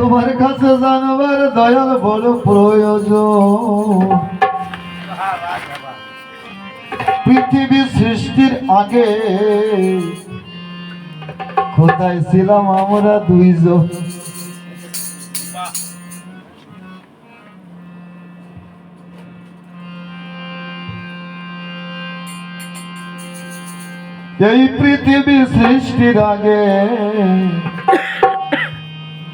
তোমার কাছে জানবার দয়াল বড় প্রয়োজন পৃথিবী সৃষ্টির আগে কোথায় ছিলাম আমরা দুইজন এই পৃথিবী সৃষ্টির আগে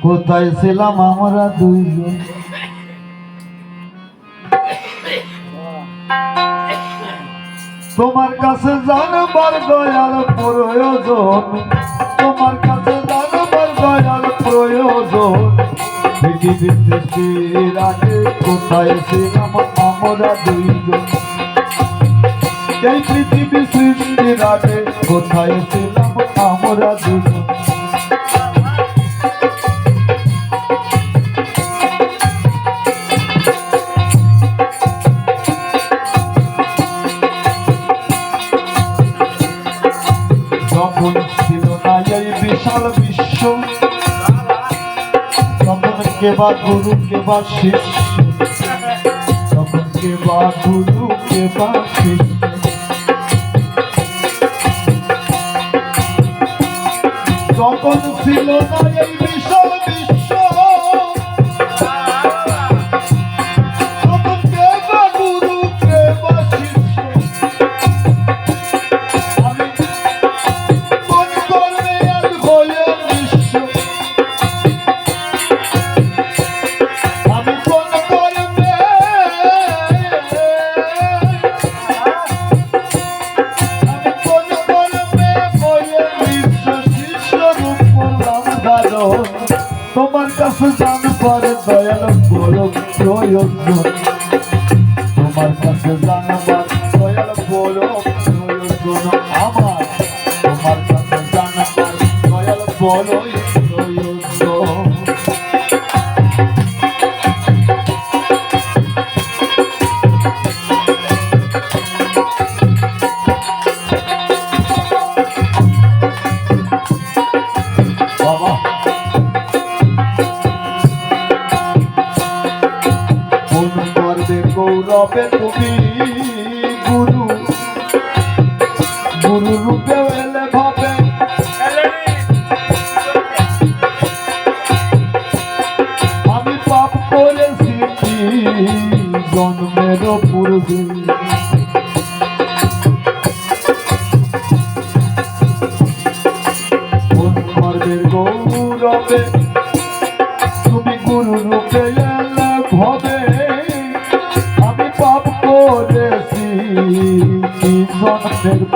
কোথায় ছিলাম আমরা দুইজন? তোমার কাছে জানবার দয়াল প্রয়োজন, তোমার কাছে জানবার দয়াল প্রয়োজন। পৃথিবী সৃষ্টির আগে কোথায় ছিলাম আমরা দুইজন? এই পৃথিবী সৃষ্টির আগে কোথায় ছিলাম আমরা দুজন বিশাল বিশ্ব তখন কে বা গুরু কে বা শিষ্য? তখন কে গুরু কে শিষ্য? তখন ছিল না এই জানবার দয়াল বড় গুরু রূপে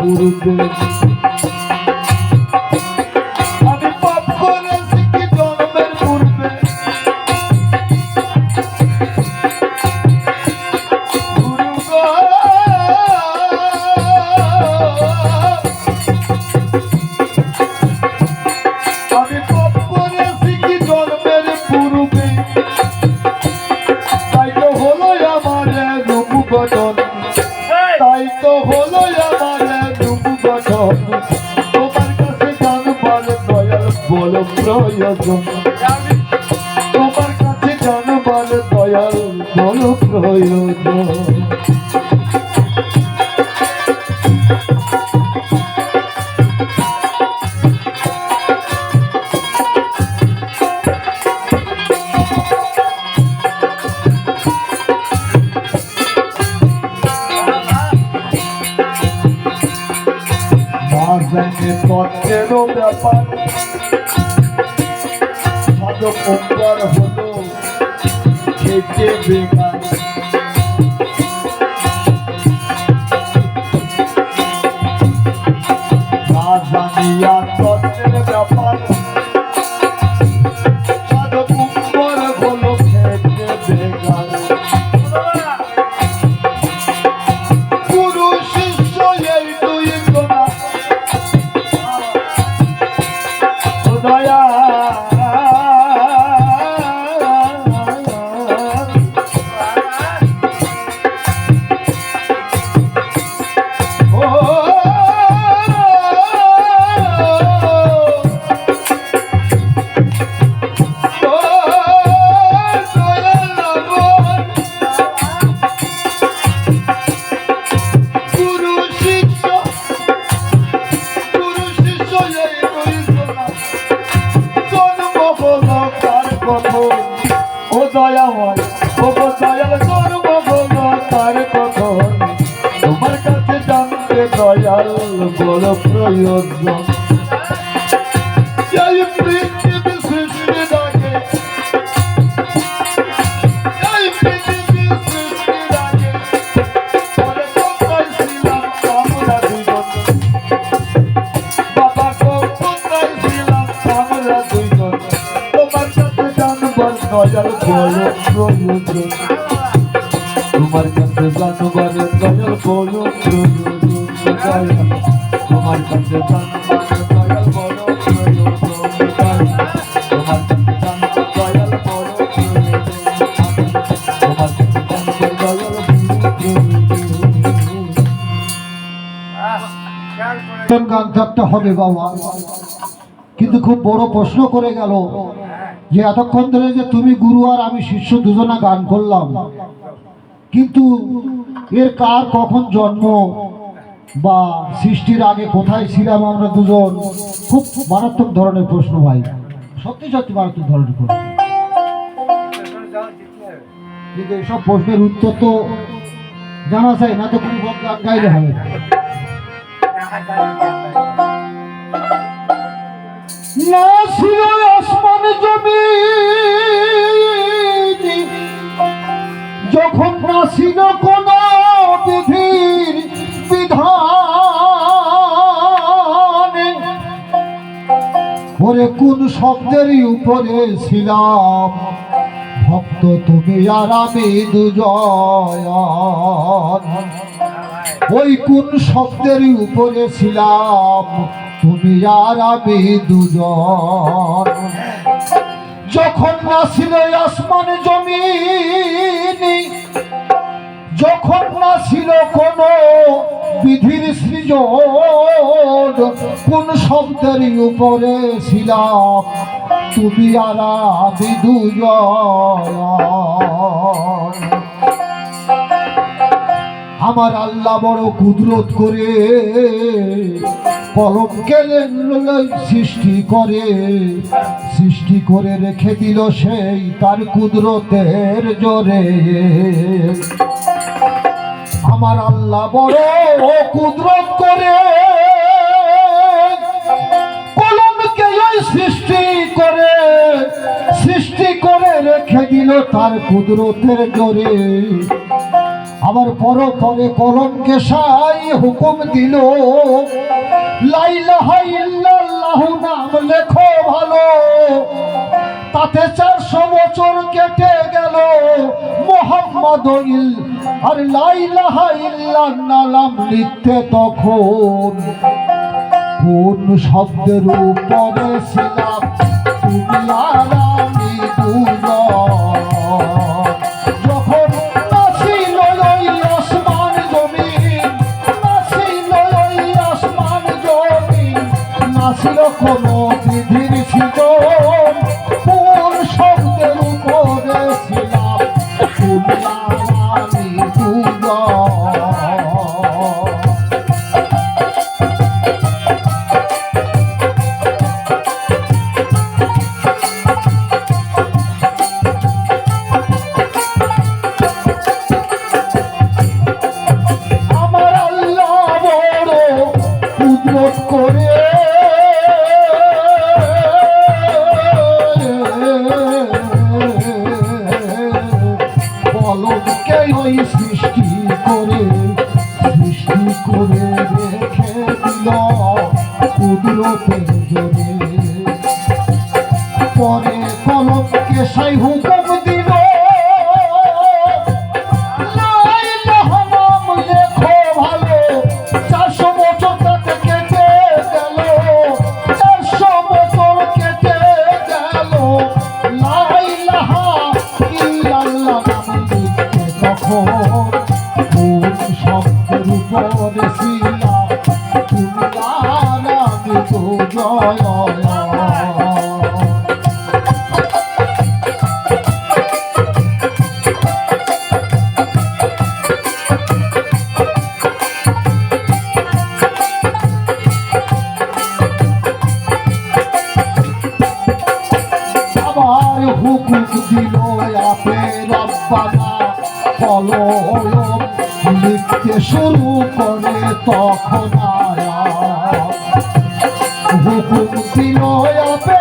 Urugu. প্রয়োজন সাধক উপর হতো খেতে বেকার। না জানিয়া আমরা দুজন তোমার কাছে জানবার দয়াল প্রয়োজন কাছে কাছে কাছে কাছে গান তো হবে বাবা। কিন্তু খুব বড় প্রশ্ন করে গেল যে এতক্ষণ ধরে যে তুমি গুরু আর আমি শিষ্য দুজনা গান করলাম, কিন্তু এর কার কখন জন্ম? বা সৃষ্টির আগে কোথায় ছিলাম আমরা দুজন? খুব মারাত্মক ধরনের প্রশ্ন ভাই। সত্যি সত্যি মারাত্মক ধরনের প্রশ্ন। কিন্তু এসব প্রশ্নের উত্তর তো জানা চাই, না তো কোনো গান গাইলে হবে যখন না ছিল কোন বিধির বিধান কোন শব্দেরই উপরে ছিলাম। ভক্ত তুমি আর আমি দুজন ওই কোন শব্দেরই উপরে ছিলাম, তুমি আর আমি দুজন। যখন না ছিল আসমান জমিন, যখন না ছিল কোন বিধির সৃজন কোন শব্দের উপরে ছিলাম তুমি আর আমি দুজন আমার আল্লাহ বড় কুদরত করে কলমকে সৃষ্টি করে সৃষ্টি করে রেখে দিল সেই তার কুদরতের জোরে। আমার আল্লাহ বড় কুদরত করে সৃষ্টি করে সৃষ্টি করে রেখে দিল তার কুদরতের জোরে। আবার পর পরে কলমকে সাই হুকুম দিল লাইলাহা ইল্লাল্লাহু নাম লেখো ভালো, তাতে চারশো বছর কেটে গেল মোহাম্মদ আর লাইলাহা ইল্লাল্লাহ নাম লিখতে তখন। কোন শব্দের উপরে ছিলাম? তুমি আর করে সৃষ্টি করে রেখে দিল। কুদরতের জোরে পরে কলমকে সাই হুকুম দিল। রব্বানা। কলম লিখতে শুরু করে তখন হুকুম দিল আবে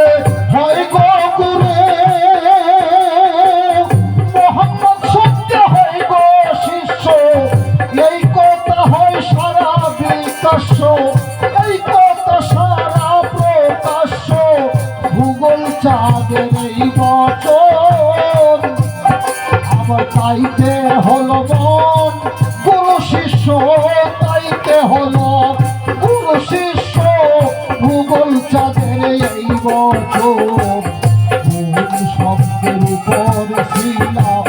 তাইতে হলো মন, গুরু শিষ্য তাইতে হলো। গুরু শিষ্য ভূগোল চাঁদের এই বছর শব্দের উপর ছিলাম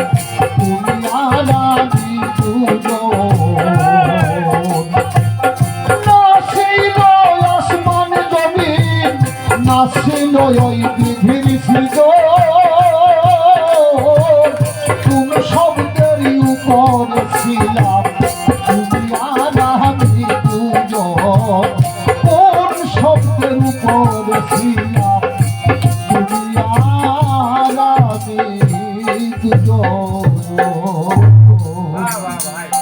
ওই পৃথিবীর সৃজন।